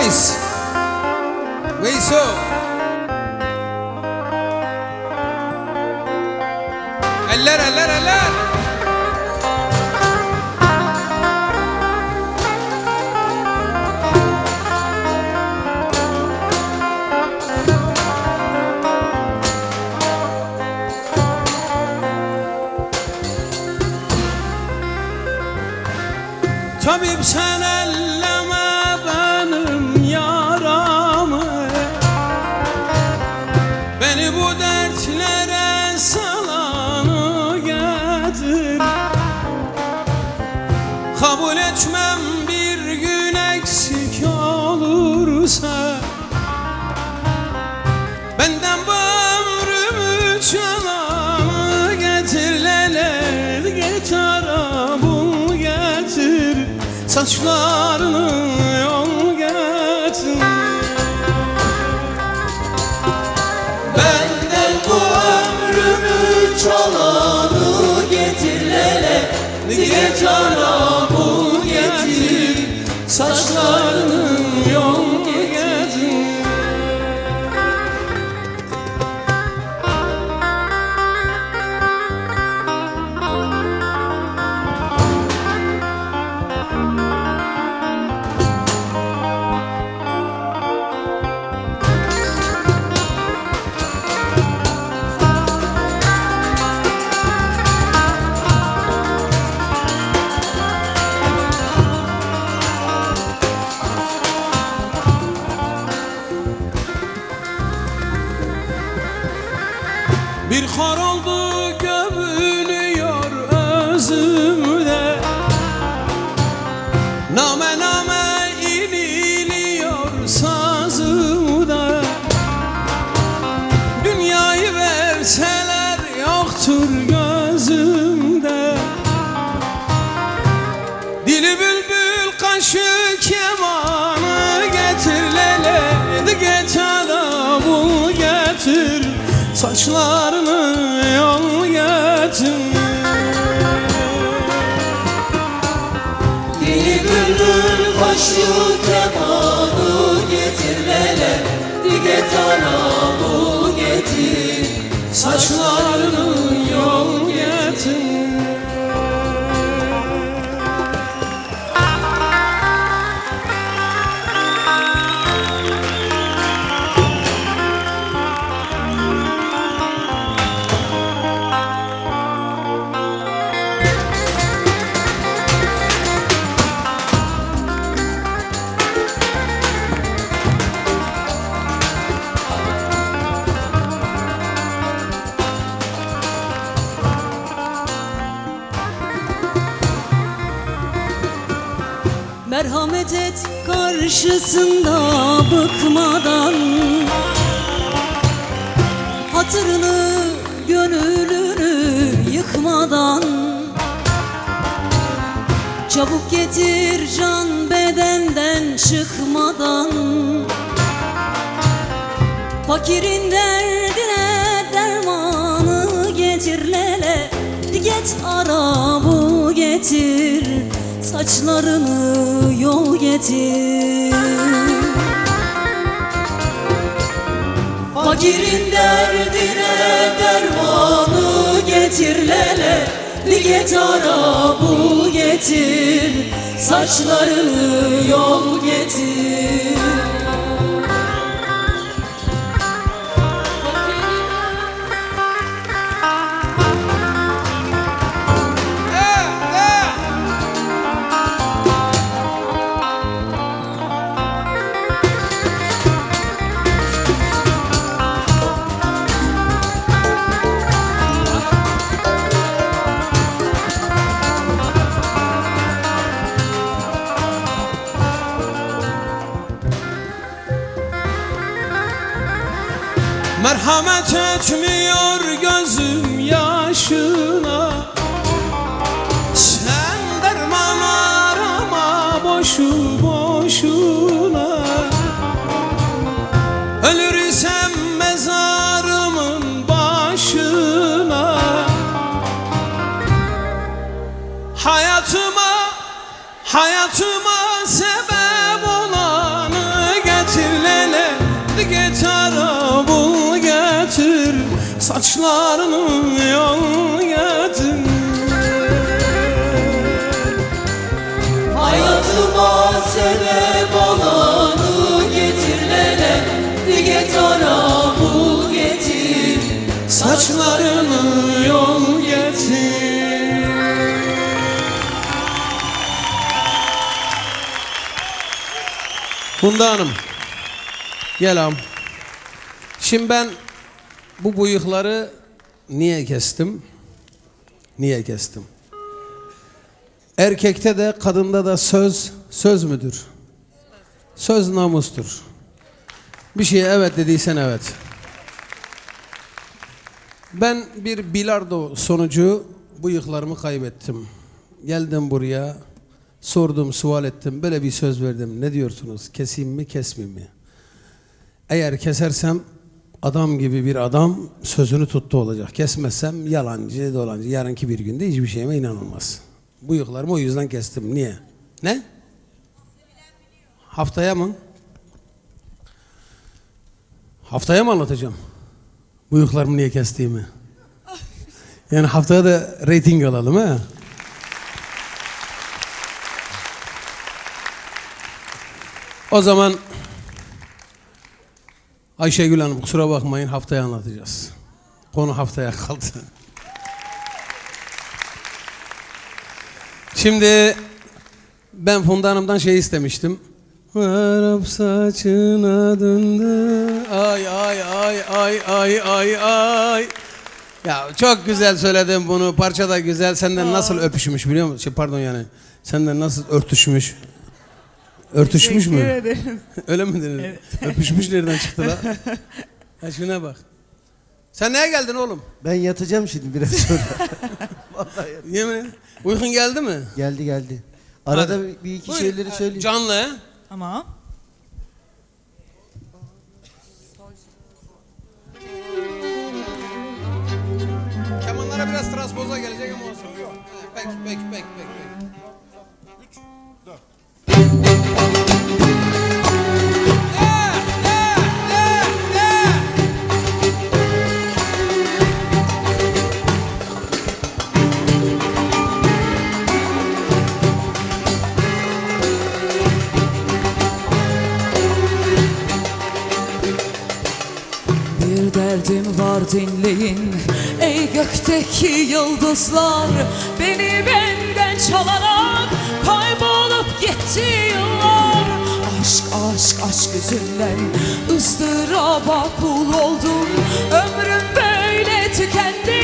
Veys. Veyso. Eller eller eller. Tabip sen elleme Saçlarını yol getir Benden bu ömrümü çalanı getir lele Getir bu getir? Saçlarını Verseler yoktur gözümde Dili bülbül kaşı kemanı getir lele Getir adamı getir Saçlarını Saçlarını Merhamet et karşısında bıkmadan. Hatırını gönlünü yıkmadan. Çabuk getir can bedenden çıkmadan. Fakirin derdine dermanı getir lele. Get arabı getir Saçlarını yol getir. Fakirin derdine dermanı getir lele. Getir bu getir. Saçlarını yol getir Etmiyor gözüm yaşına. Sen derman arama boşu boşuna yol getir Hayatıma sebep olanı getir lele Dige tarafı getir. Saçlarını yol getir. Funda Hanım Gel ağam. Şimdi ben bu bıyıkları niye kestim? Niye kestim? Erkekte de kadında da söz söz müdür? Söz namustur. Bir şeye evet dediysen evet. Ben bir bilardo sonucu bıyıklarımı kaybettim. Geldim buraya, sordum, sual ettim. Böyle bir söz verdim. Ne diyorsunuz? Keseyim mi, kesmeyeyim mi? Eğer kesersem adam gibi bir adam sözünü tuttu olacak. Kesmezsem yalancı, dolancı. Yarınki bir günde hiçbir şeyime inanılmaz. Bıyıklarımı o yüzden kestim. Niye? Ne? Haftaya mı? Haftaya mı anlatacağım? Bıyıklarımı niye kestiğimi. Yani haftaya da reyting alalım ha. O zaman Ayşegül Hanım kusura bakmayın haftaya anlatacağız. Konu haftaya kaldı. Şimdi ben Funda Hanım'dan şey istemiştim. Arap saçına döndü. Ay ay ay ay ay ay ay. Ya çok güzel söyledin bunu. Parça da güzel. Senden nasıl öpüşmüş biliyor musun? Şey, pardon yani. Senden nasıl örtüşmüş? Örtüşmüş mü? Teşekkür. Öyle mi denir? Evet. Öpüşmüş nereden çıktı la? Ha şuna bak. Sen neye geldin oğlum? Ben yatacağım şimdi biraz sonra. Vallahi yatacağım. Yemin. Uykun geldi mi? Geldi geldi. Arada Hadi. bir- iki Buyurun. şeyleri söyleyeyim. Canlı he? Tamam. Kemanlara biraz transpoza gelecek ama olsun. Yok. Peki peki peki peki. peki. 3, 4. Yıldızlar dinleyin. Ey gökteki yıldızlar Beni benden çalarak Kaybolup gitti yıllar. Aşk aşk aşk yüzünden ızdıraba kul oldum. Ömrüm böyle tükendi.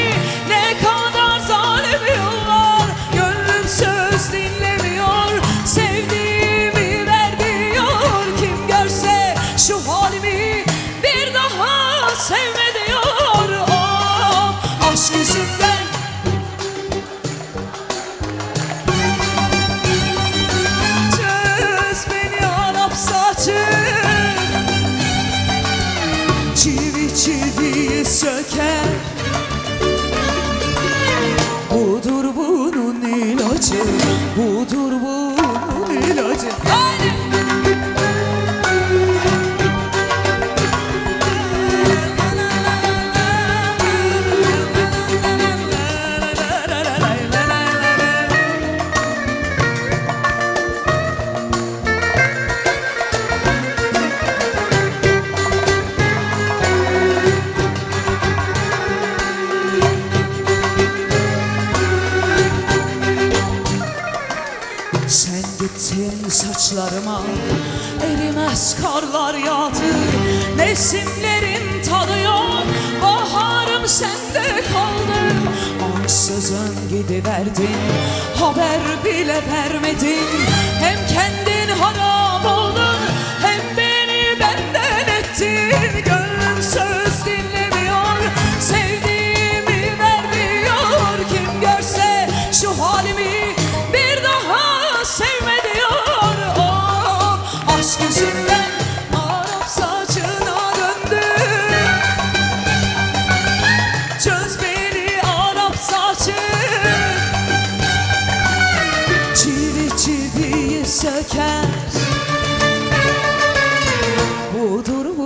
Söker Ansızın gidiverdin Haber bile vermedin. Hem kendin harap oldun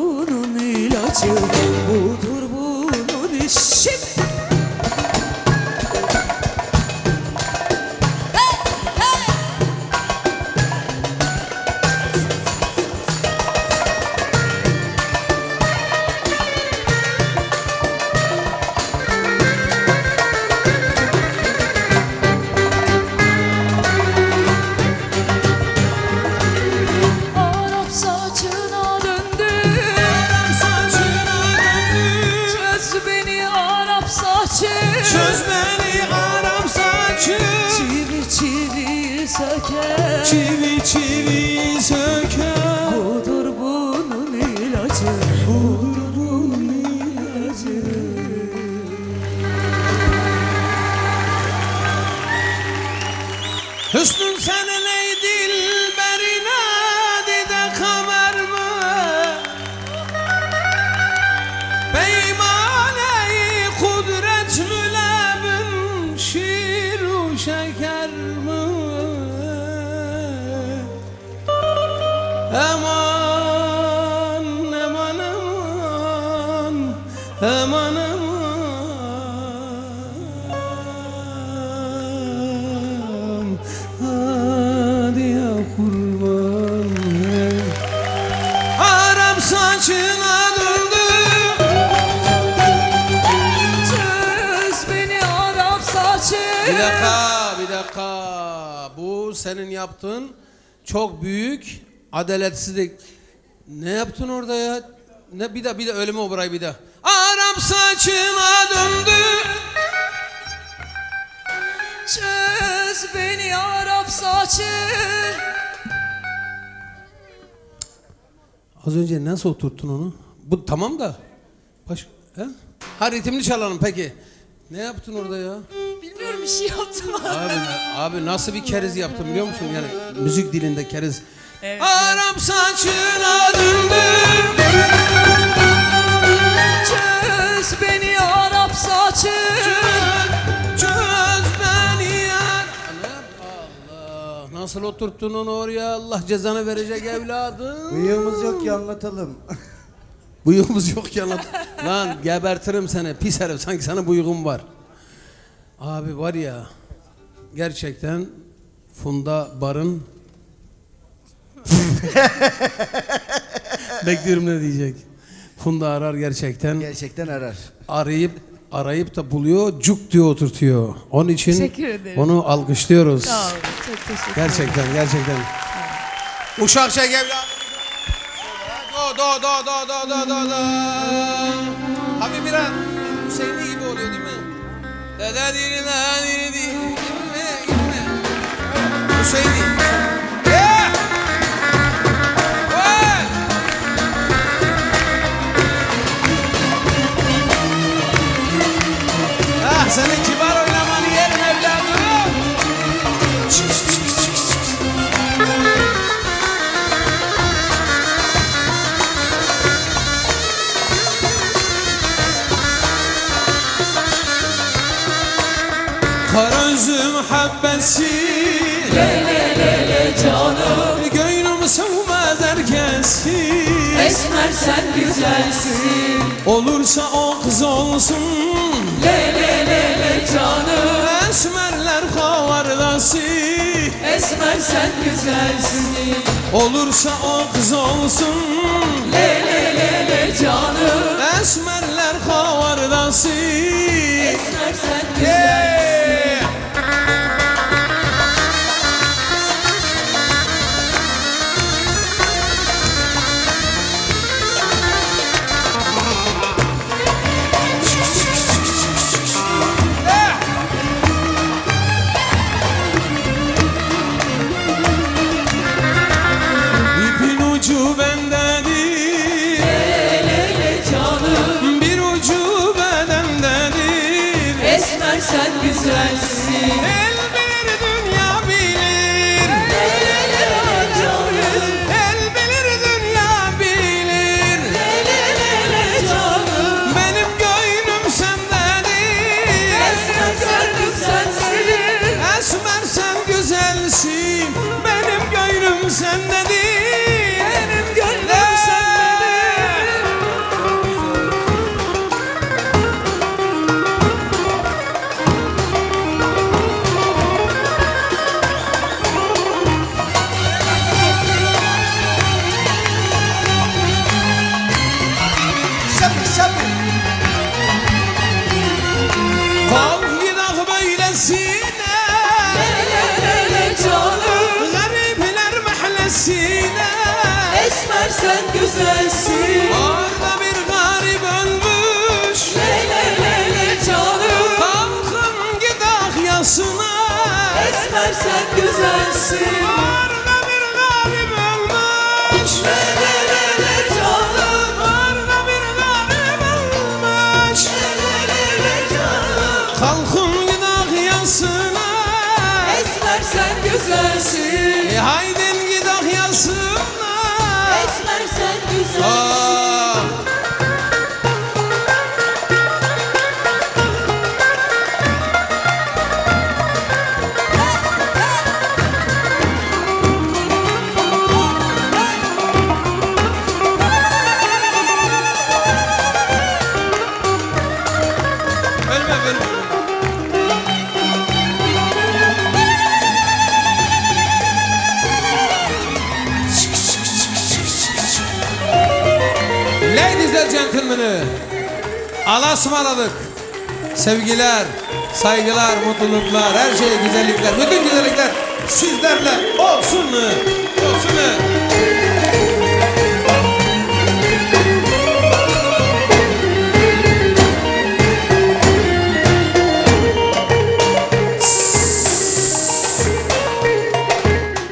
bunun ilacı Budur bunun işi Aman aman aman aman aman. Hadi ya kurban. Arap saçına Bir dakika, bir dakika. Bu senin yaptığın çok büyük adaletsizlik. Ne yaptın orada ya? Ne bir daha bir de ölüme o burayı bir daha. Arap saçına döndü. Çöz beni Arap saçı Az önce nasıl oturttun onu? Bu tamam da. Baş, he? Ha ritimli çalalım peki. Ne yaptın orada ya? Bilmiyorum bir şey yaptım Abi, abi nasıl bir keriz yaptım biliyor musun? Yani müzik dilinde keriz. Evet. Arap saçına döndü. Çöz beni Arap saçı Çöz beni yar. Allah nasıl oturttun onu oraya Allah cezanı verecek evladım. Bıyığımız yok ki anlatalım. Bıyığımız yok ya lan. lan gebertirim seni pis herif sanki sana bıyığım var. Abi var ya gerçekten Funda Barın Bekliyorum ne diyecek. Funda arar gerçekten. Gerçekten arar. arayıp arayıp da buluyor, cuk diyor oturtuyor. Onun için Teşekkür ederim. onu alkışlıyoruz. Sağ olun çok teşekkür ederim Gerçekten, gerçekten. Uşak çek evladım. Do do do do do do do do. Abi biraz Hüseyinli gibi oluyor değil mi? Da da di di da di Esmer sen güzelsin. Olursa o kız olsun. Lele lele canım. Esmerler havardası Esmer sen güzelsin. Olursa o kız olsun. Lele lele canım. Esmerler havardası Esmer sen güzelsin. Yeah! Gönlüm sendedir Benim gönlüm sendedir Şapır şapır. Kal gidah sen güzelsin. Orada bir garip ölmüş lele canım. Kalkın gidah yasına. Esmer sen güzelsin. Orada bir garip olmuş Lelelele canım. Orada bir garip olmuş Lelelele canım. Kalkın yansına Esmer sen güzelsin. E haydin gidak günü. Alasmaralık. Sevgiler, saygılar, mutluluklar, her şey güzellikler, bütün güzellikler sizlerle olsun. Olsun.